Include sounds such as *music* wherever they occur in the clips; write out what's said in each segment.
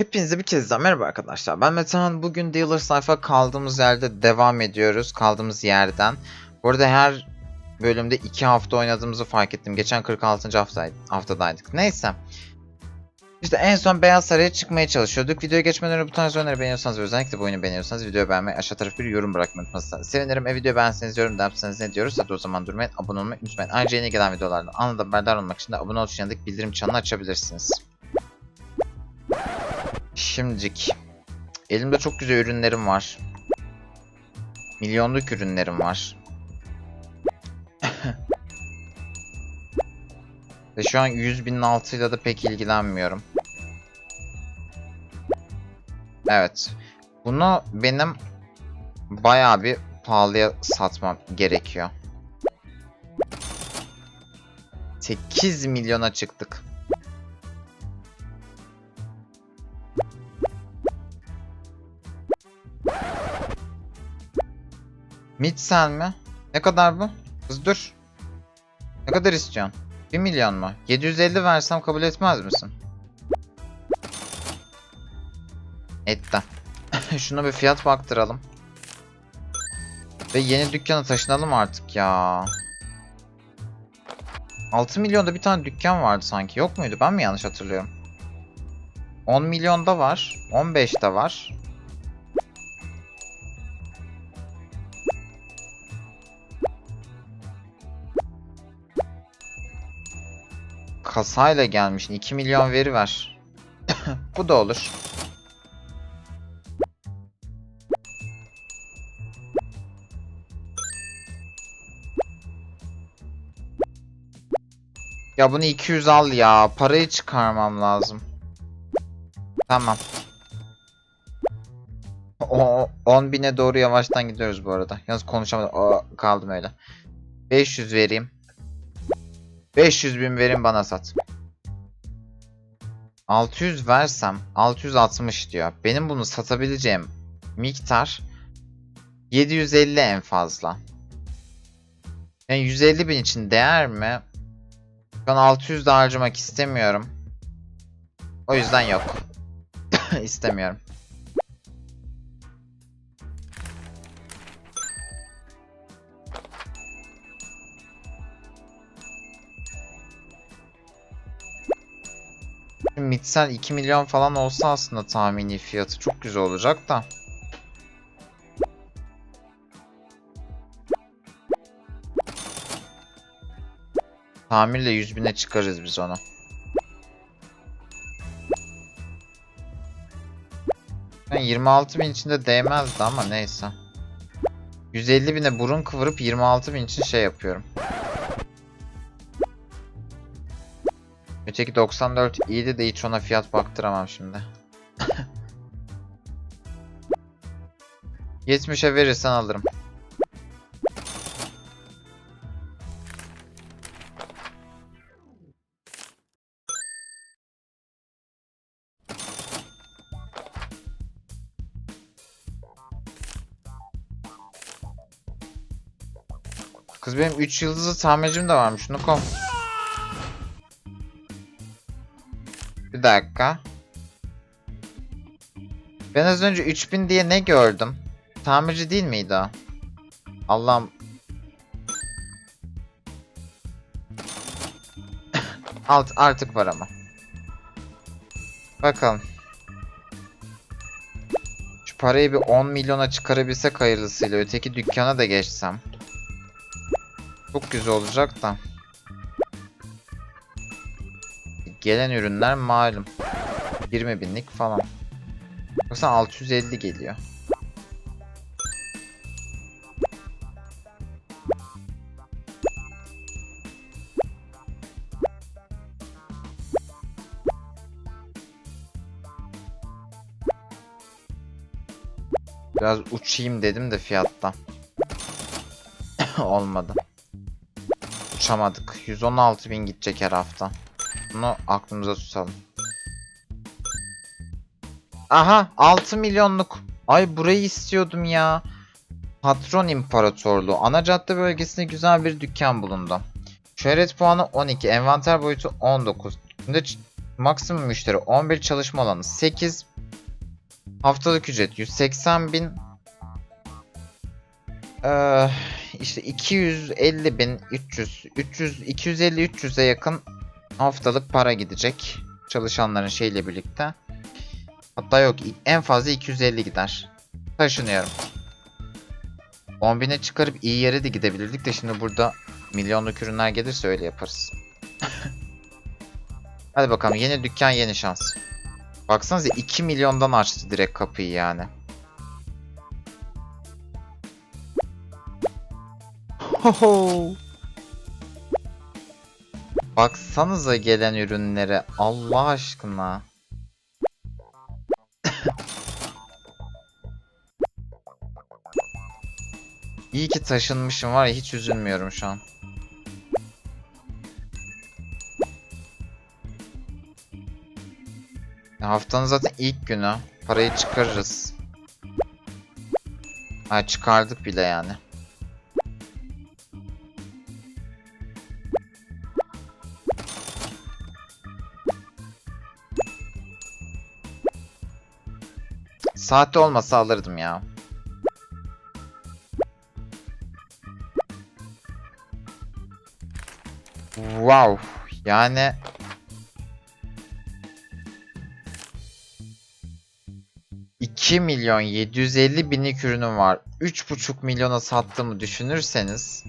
Hepinize bir kez daha merhaba arkadaşlar. Ben Metehan. Bugün Dealer sayfa kaldığımız yerde devam ediyoruz. Kaldığımız yerden. Bu arada her bölümde 2 hafta oynadığımızı fark ettim. Geçen 46. haftaydı, haftadaydık. Neyse. İşte en son Beyaz Saray'a çıkmaya çalışıyorduk. Videoya geçmeden önce bu tarz oyunları beğeniyorsanız ve özellikle bu oyunu beğeniyorsanız videoyu beğenmeyi aşağı tarafı bir yorum bırakmayı unutmazsanız sevinirim. E videoyu beğenseniz yorum da yapsanız ne diyoruz? Hadi o zaman durmayın. Abone olmayı unutmayın. Ayrıca yeni gelen videolardan anında haberdar olmak için de abone ol tuşuna bildirim çanını açabilirsiniz. Şimdicik. Elimde çok güzel ürünlerim var. Milyonluk ürünlerim var. *laughs* Ve şu an 100 binin altıyla da pek ilgilenmiyorum. Evet. Bunu benim bayağı bir pahalıya satmam gerekiyor. 8 milyona çıktık. Mitsel mi? Ne kadar bu? Kız dur. Ne kadar istiyorsun? 1 milyon mu? 750 versem kabul etmez misin? Etti. *laughs* Şuna bir fiyat baktıralım. Ve yeni dükkana taşınalım artık ya. 6 milyonda bir tane dükkan vardı sanki. Yok muydu? Ben mi yanlış hatırlıyorum? 10 milyonda var. 15'te var. Kasayla gelmişsin. 2 milyon veri ver. *coughs* Bu da olur. Ya bunu 200 al ya. Parayı çıkarmam lazım. Tamam. O 10 bine doğru yavaştan gidiyoruz bu arada. Yalnız konuşamadım. O, kaldım öyle. 500 vereyim. 500 bin verin bana sat. 600 versem 660 diyor. Benim bunu satabileceğim miktar 750 en fazla. Yani 150 bin için değer mi? Ben 600 de harcamak istemiyorum. O yüzden yok. *coughs* istemiyorum. Mitsel 2 milyon falan olsa aslında tahmini fiyatı çok güzel olacak da. Tamirle 100 bine çıkarız biz onu. Yani 26 bin içinde değmezdi ama neyse. 150 bine burun kıvırıp 26 bin için şey yapıyorum. Öteki 94 iyiydi de hiç ona fiyat baktıramam şimdi. *laughs* 70'e verirsen alırım. Kız benim 3 yıldızlı tamircim de varmış. Şunu Bir dakika. Ben az önce 3000 diye ne gördüm? Tamirci değil miydi o? Allah'ım. *coughs* Alt artık var ama. Bakalım. Şu parayı bir 10 milyona çıkarabilsek hayırlısıyla öteki dükkana da geçsem. Çok güzel olacak da. Gelen ürünler malum. 20 binlik falan. Baksana 650 geliyor. Biraz uçayım dedim de fiyatta. *coughs* Olmadı. Uçamadık. 116 bin gidecek her hafta. Bunu aklımıza tutalım. Aha 6 milyonluk. Ay burayı istiyordum ya. Patron İmparatorluğu. Ana cadde bölgesinde güzel bir dükkan bulundu. Şöhret puanı 12. Envanter boyutu 19. Şimdi maksimum müşteri 11 çalışma alanı 8. Haftalık ücret 180 bin. Ee, işte 250 bin 300 300 250 300'e yakın haftalık para gidecek çalışanların şeyle birlikte. Hatta yok en fazla 250 gider. Taşınıyorum. 10.000'e çıkarıp iyi yere de gidebilirdik de şimdi burada milyonluk ürünler gelirse öyle yaparız. *laughs* Hadi bakalım yeni dükkan yeni şans. Baksanıza 2 milyondan açtı direkt kapıyı yani. Hoho. Baksanıza gelen ürünlere Allah aşkına. İyi ki taşınmışım var ya hiç üzülmüyorum şu an. Haftanın zaten ilk günü. Parayı çıkarırız. Ay çıkardık bile yani. Saatte olmasa alırdım ya. Wow. Yani 2 milyon 750 binlik ürünüm var. 3,5 milyona sattığımı düşünürseniz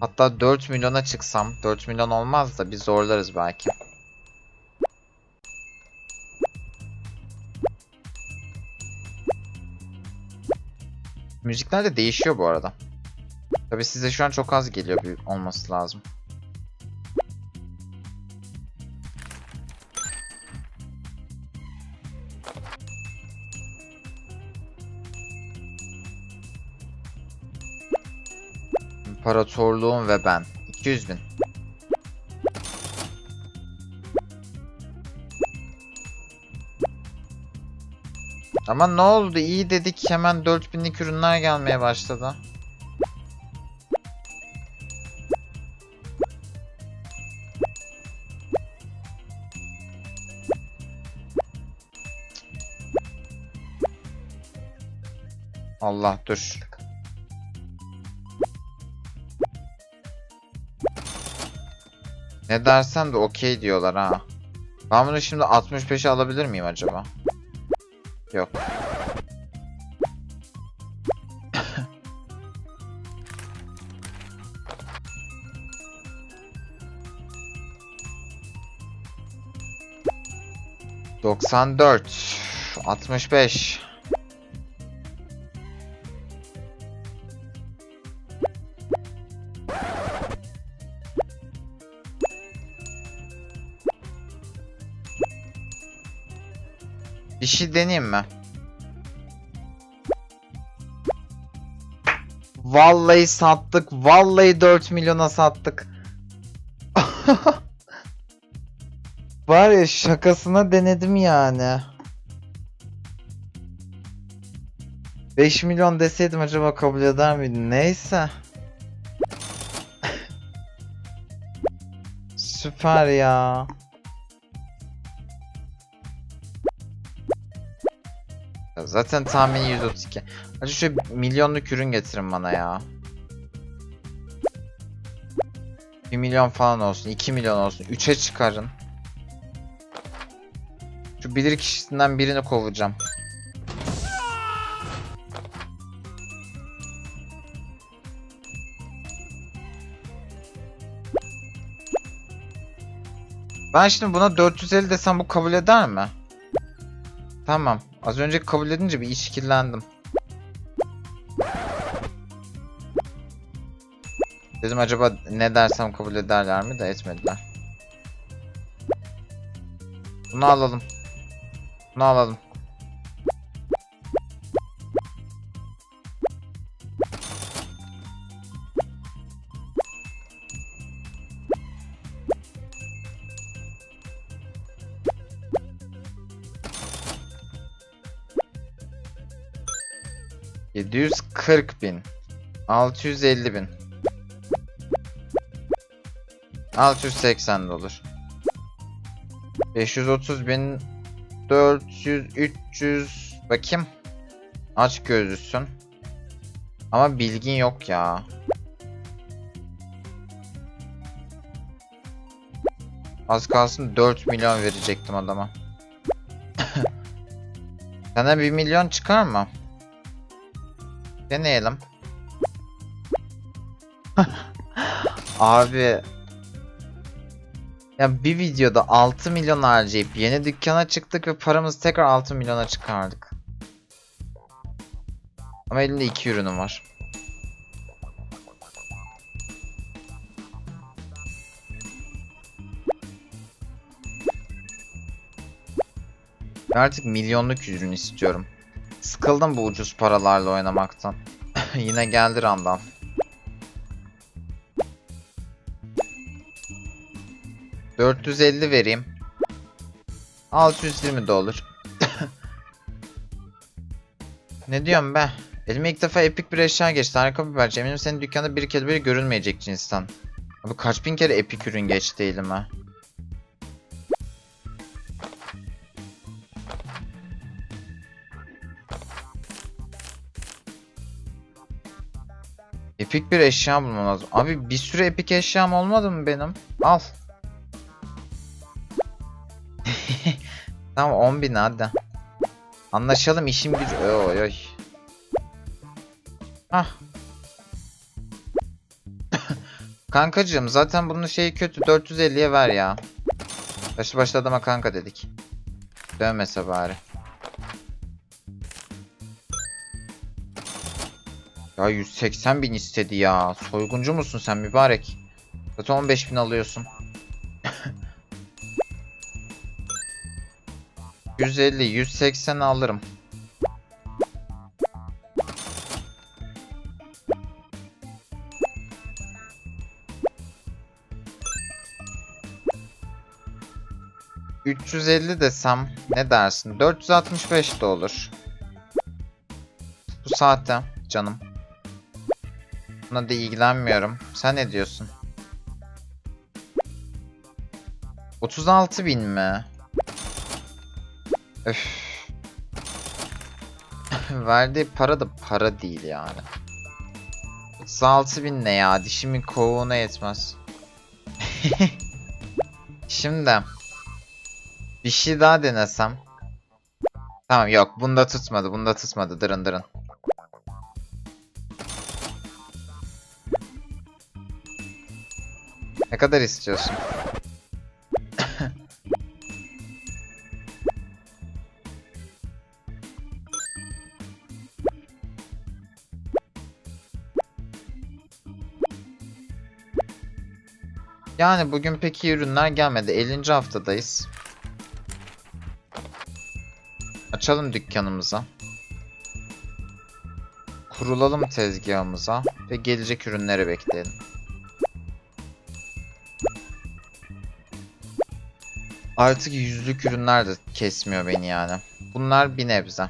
hatta 4 milyona çıksam 4 milyon olmaz da biz zorlarız belki. Müzikler de değişiyor bu arada. Tabi size şu an çok az geliyor büyük olması lazım. İmparatorluğum ve ben. 200 bin. Ama ne oldu? İyi dedik hemen 4000'lik ürünler gelmeye başladı. Allah dur. Ne dersem de okey diyorlar ha. Ben bunu şimdi 65'e alabilir miyim acaba? Yok. Doksan dört, altmış beş. Bir şey deneyeyim mi? Vallahi sattık. Vallahi 4 milyona sattık. *laughs* Var ya şakasına denedim yani. 5 milyon deseydim acaba kabul eder miydi? Neyse. *laughs* Süper ya. Zaten tahmini 132. Hadi şu milyonluk ürün getirin bana ya. 1 milyon falan olsun, 2 milyon olsun, 3'e çıkarın. Şu bilir kişisinden birini kovacağım. Ben şimdi buna 450 desem bu kabul eder mi? Tamam. Az önce kabul edince bir işkillendim. Dedim acaba ne dersem kabul ederler mi de etmediler. Bunu alalım. Bunu alalım. Yedi yüz kırk bin. Altı yüz elli bin. Altı yüz seksen de olur. Beş yüz otuz bin. Dört yüz, üç yüz. Bakayım. Aç gözlüsün. Ama bilgin yok ya. Az kalsın 4 milyon verecektim adama. *coughs* Sana 1 milyon çıkar mı? Deneyelim. *laughs* Abi. Ya bir videoda 6 milyon harcayıp yeni dükkana çıktık ve paramızı tekrar 6 milyona çıkardık. Ama elimde iki ürünüm var. Artık milyonluk ürün istiyorum. Sıkıldım bu ucuz paralarla oynamaktan. *laughs* Yine geldi random. ...450 vereyim. 620 de olur. *laughs* ne diyorum be? Elime ilk defa epik bir eşya geçti. Harika bir parça. Eminim senin dükkanda bir kere bile görülmeyecek cinsten. Abi kaç bin kere epik ürün geçti elime. Epik bir eşya bulmam lazım. Abi bir sürü epik eşyam olmadı mı benim? Al. *laughs* tamam 10 bin hadi. Anlaşalım işim gücü. Oy oy. Hah. *laughs* Kankacığım zaten bunun şeyi kötü. 450'ye ver ya. Başlı başlı adama kanka dedik. Dövmese bari. Ya 180 bin istedi ya. Soyguncu musun sen mübarek? Zaten 15 bin alıyorsun. *laughs* 150, 180 alırım. ...350 desem ne dersin? 465 de olur. Bu saatte canım. Buna da ilgilenmiyorum. Sen ne diyorsun? 36 bin mi? Öf. *laughs* Verdiği para da para değil yani. 36 bin ne ya? Dişimin kovuğuna yetmez. *laughs* Şimdi bir şey daha denesem. Tamam yok bunda tutmadı bunda tutmadı dırın dırın. Ne kadar istiyorsun? *laughs* Yani bugün pek iyi ürünler gelmedi. 50. haftadayız. Açalım dükkanımıza. Kurulalım tezgahımıza ve gelecek ürünleri bekleyelim. Artık yüzlük ürünler de kesmiyor beni yani. Bunlar bir nebze.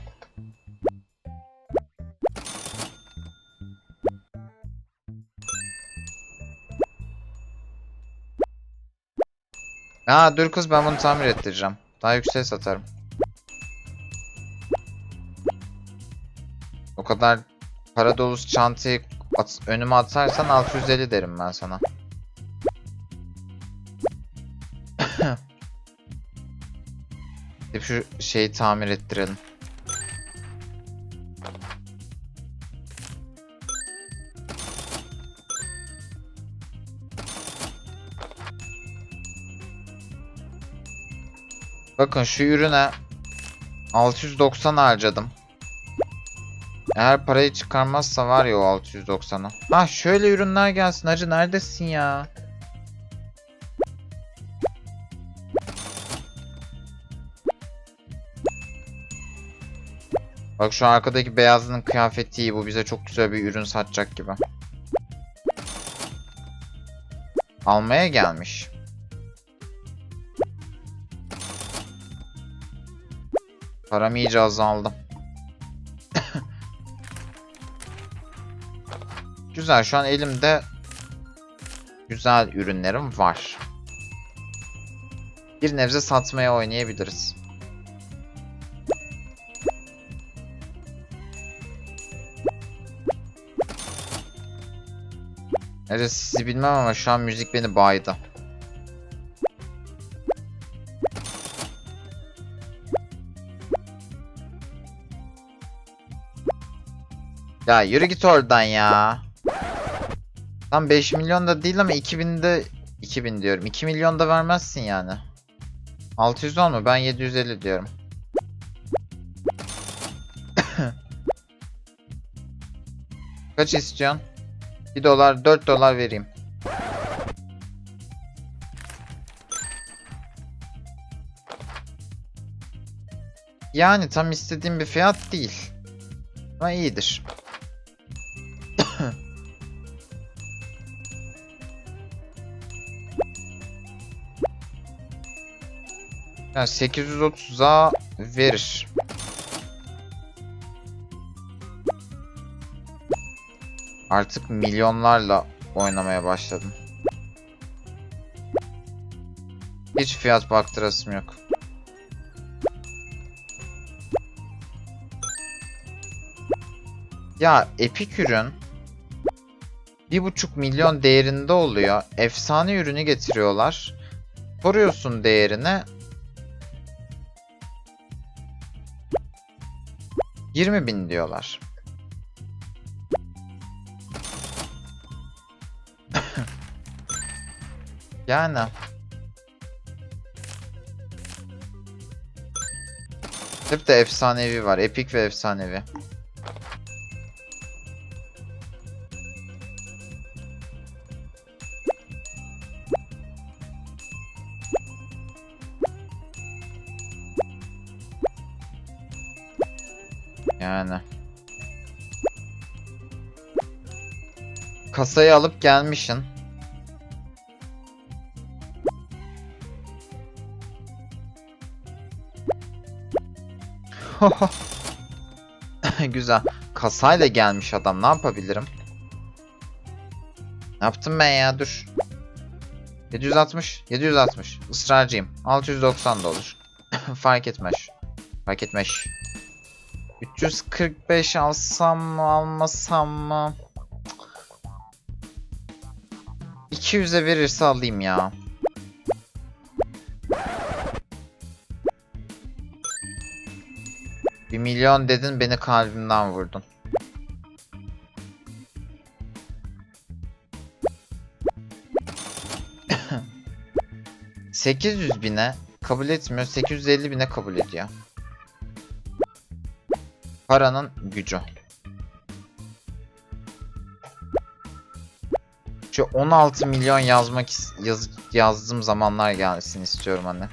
Aa dur kız ben bunu tamir ettireceğim. Daha yükseğe satarım. O kadar para dolusu çantayı at, önüme atarsan 650 derim ben sana. Şu şeyi tamir ettirelim. Bakın şu ürüne 690 harcadım. Eğer parayı çıkarmazsa var ya o 690'ı. Ha şöyle ürünler gelsin hacı neredesin ya? Bak şu arkadaki beyazlının kıyafeti iyi. Bu bize çok güzel bir ürün satacak gibi. Almaya gelmiş. Param iyice azaldı. *coughs* güzel şu an elimde güzel ürünlerim var. Bir nebze satmaya oynayabiliriz. Evet sizi bilmem ama şu an müzik beni baydı. Ya yürü git oradan ya. Tam 5 milyon da değil ama 2000'de 2000 diyorum. 2 milyon da vermezsin yani. 600 olma ben 750 diyorum. *coughs* Kaç istiyorsun? 1 dolar 4 dolar vereyim. Yani tam istediğim bir fiyat değil. Ama iyidir. *clears throat* yani 830'a verir. Artık milyonlarla oynamaya başladım. Hiç fiyat baktırasım yok. Ya epik ürün bir buçuk milyon değerinde oluyor. Efsane ürünü getiriyorlar. Koruyorsun değerini. 20 bin diyorlar. Yani. Hep de efsanevi var. Epik ve efsanevi. Yani. Kasayı alıp gelmişsin. *laughs* Güzel. Kasayla gelmiş adam. Ne yapabilirim? Ne yaptım ben ya? Dur. 760. 760. Israrcıyım. 690 da olur. *laughs* Fark etmez. Fark etmez. 345 alsam mı almasam mı? 200'e verirse alayım ya. Milyon dedin beni kalbimden vurdun. ...800 bine kabul etmiyor, 850 bine kabul ediyor. Paranın gücü. Şu 16 milyon yazmak yaz yazdığım zamanlar gelsin istiyorum hani.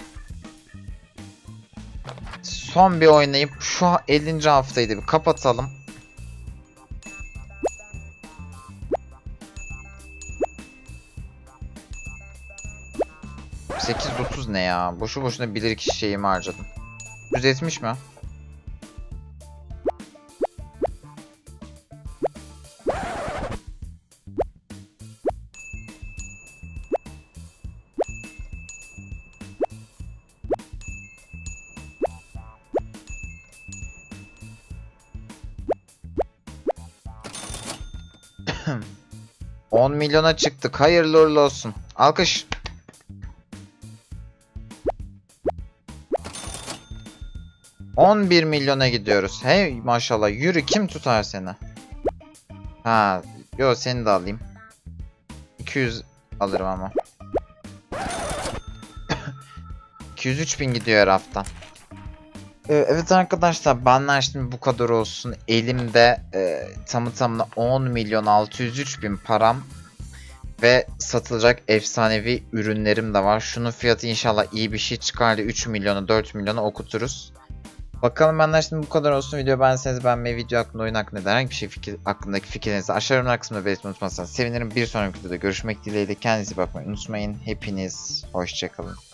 Son bir oynayıp şu 50. haftayı da bir kapatalım. ...830 ne ya? Boşu boşuna bilir kişi şeyimi harcadım. 170 mi? Milyona çıktık. Hayırlı uğurlu olsun. Alkış. ...11 milyona gidiyoruz. Hey maşallah yürü kim tutar seni? Ha, yo seni de alayım. 200 alırım ama. *coughs* 203 bin gidiyor her hafta. Ee, Evet arkadaşlar benden şimdi bu kadar olsun. Elimde e, tamı tamına 10 milyon 603 bin param ve satılacak efsanevi ürünlerim de var. Şunun fiyatı inşallah iyi bir şey çıkar da 3 milyonu 4 milyonu okuturuz. Bakalım benden şimdi bu kadar olsun. Video beğendiyseniz beğenmeyi, video hakkında, oyun hakkında herhangi bir şey fikir, hakkındaki fikirlerinizi aşağı yorumlar kısmında belirtmeyi unutmazsanız sevinirim. Bir sonraki videoda görüşmek dileğiyle. Kendinize bakmayı unutmayın. Hepiniz hoşçakalın.